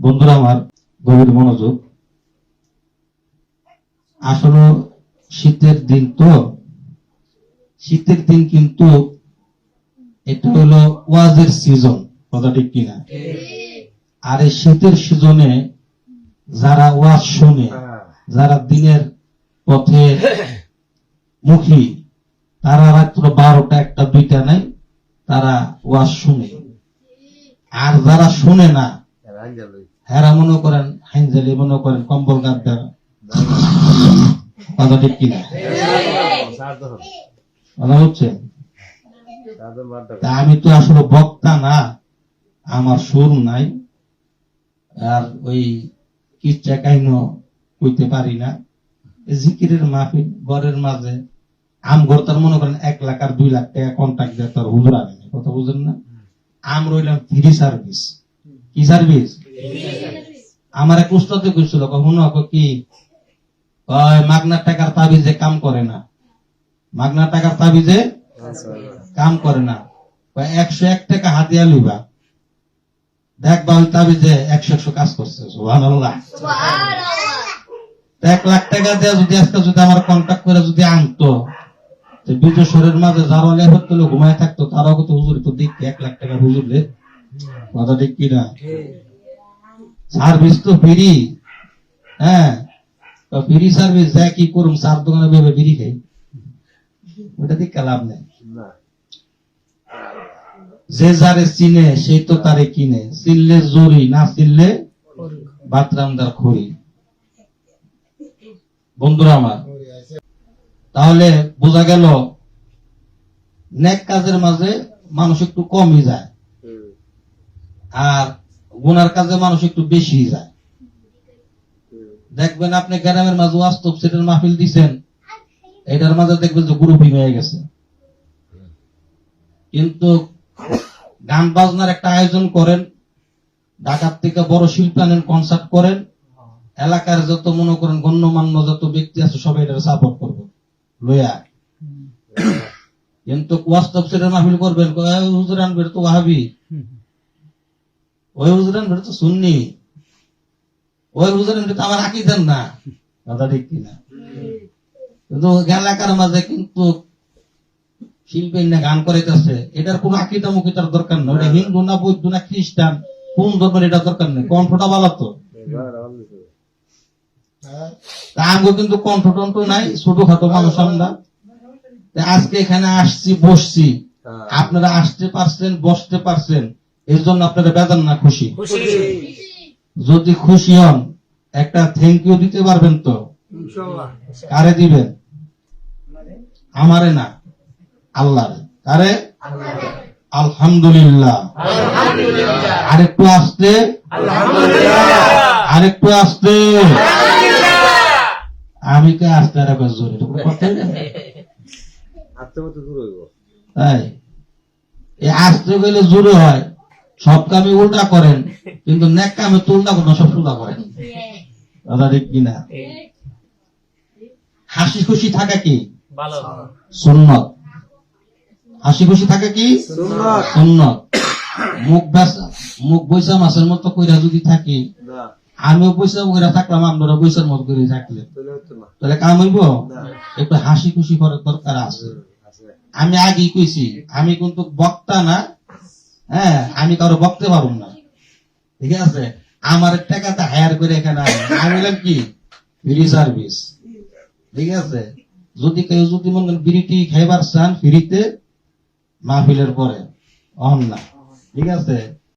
বন্ধুরা আমার গভীর মনোযোগ। আসলে শীতের দিন তো, শীতের দিন কিন্তু এটা হলো ওয়াজের সিজন কথা ঠিক কিনা? আর এই শীতের সিজনে যারা ওয়াজ শুনে, যারা দিনের পথে মুখী, তারা রাত্র বারোটা, একটা, দুইটা নাই, তারা ওয়াজ শুনে। আর যারা শুনে না হেরা মনে করেন, হাইনজালি মনে করেন, কম্বল গাদ্দা কথা ঠিক কিনা? কথা হচ্ছে? আমি তো আসলে বক্তা না, আমার সুর নাই, আর ওই কিচ্ছা কাহিনী কইতে পারি না। জিকিরের মাহফিল, ঘরের মাঝে, আম ঘর তার মনে করেন এক লাখ আর দুই লাখ টাকা কন্ট্রাক্ট দেয় তার হুজুর আনে না। কথা বুঝেন না? আম রইলাম ফ্রি সার্ভিস কি সার্ভিস আমার এক কইছিল, কখনো কি মাগনার টাকার তাবিজে কাম করে না। মাগনার টাকার তাবিজে কাম করে না। একশো এক টাকা হাতিয়া লইবা। দেখবা ওই তাবিজে একশো একশো কাজ করছে এক লাখ টাকা দেওয়া যদি আজকে যদি আমার কন্ট্যাক্ট করে যদি আনতো, তো বিদেশের মাঝে যারা তুলে ঘুমায় থাকতো, তারাও কিন্তু হুজুর তো দেখতে এক লাখ টাকা হুজুর লে কথা ঠিক কিনা? সার্ভিস তো ফ্রি হ্যাঁ? ফ্রি সার্ভিস কি করুম? চার দোকানে ভেবে বিড়ি খাই। ওটা দিকে লাভ নেই? যে যারে চিনে সেই তো তারে কিনে। চিনলে জরি না চিনলে বাতরামদার খড়ি। বন্ধুরা আমার তাহলে বোঝা গেল নেক কাজের মাঝে মানুষ একটু কমই যায়। আর গুনার কাজে মানুষ একটু বেশি যায়। দেখবেন আপনি গ্রামের মাঝে বাস্তব সেটার মাহফিল দিছেন, এটার মাঝে দেখবেন যে গ্রুপিং হয়ে গেছে। কিন্তু গান বাজনার একটা আয়োজন করেন, ঢাকার থেকে বড় শিল্পী আনেন কনসার্ট করেন, এলাকার যত মনে করেন গণ্যমান্য যত ব্যক্তি আছে সবাই এটা সাপোর্ট করবে, লইয়া। কিন্তু ওয়াস্তব সেটার মাহফিল করবেন হুজুর আনবে এটা তো ওয়াহাবি। ওই হুজুর আনবে তো সুন্নি। ওই হুজুর আনবে তো আমার আকিদার না। কথা ঠিক কিনা? কিন্তু এলাকার মাঝে কিন্তু শিল্পী না গান করাইতেছে। এটার কোন আকিদা মুখিতার দরকার নেই। এটা হিন্দু না বৌদ্ধ না খ্রিস্টান কোন ধর্মের এটা দরকার নেই। কণ্ঠটা ভালো তো। তা কিন্তু কণ্ঠ টন্ঠ নাই ছোটখাটো মানুষ আমরা। আজকে এখানে আসছি বসছি। আপনারা আসতে পারছেন বসতে পারছেন। এর জন্য আপনারা বেদান না খুশি। যদি খুশি হন একটা থ্যাংক ইউ দিতে পারবেন তো? কারে দিবেন? আমারে না আল্লাহ কারে? আলহামদুলিল্লাহ। আরেকটু আসতে? আরেকটু আসতে? আমি কে আসতে আর একবার জোরে। তাই আসতে গেলে জোরে হয়। সব কামে উল্টা করেন কিন্তু নেক কামে তো উল্টা করেন সব সুদা করেন। দাদা ঠিক কিনা? হাসি খুশি থাকা কি? সুন্নত। হাসি খুশি থাকা কি? সুন্নত। মুখ বেসা মুখ বৈশা মাছের মতো কইরা যদি থাকি আমিও পয়সা কইরা থাকলাম আপনারা পয়সার মতো করে থাকলে তাহলে কাম হইব? একটু হাসি খুশি করার দরকার আছে। আমি আগেই কইছি আমি কিন্তু বক্তা না হ্যাঁ আমি কারও বকতে পারব না। ঠিক আছে? আমার টাকাটা হায়ার করে এখানে। আমি বললাম কি? Free service. ঠিক আছে? যদি কেউ যদি মনে করেন বিড়িটি খাইবার চান ফ্রিতে, মাহফিলের পরে অন না। ঠিক আছে?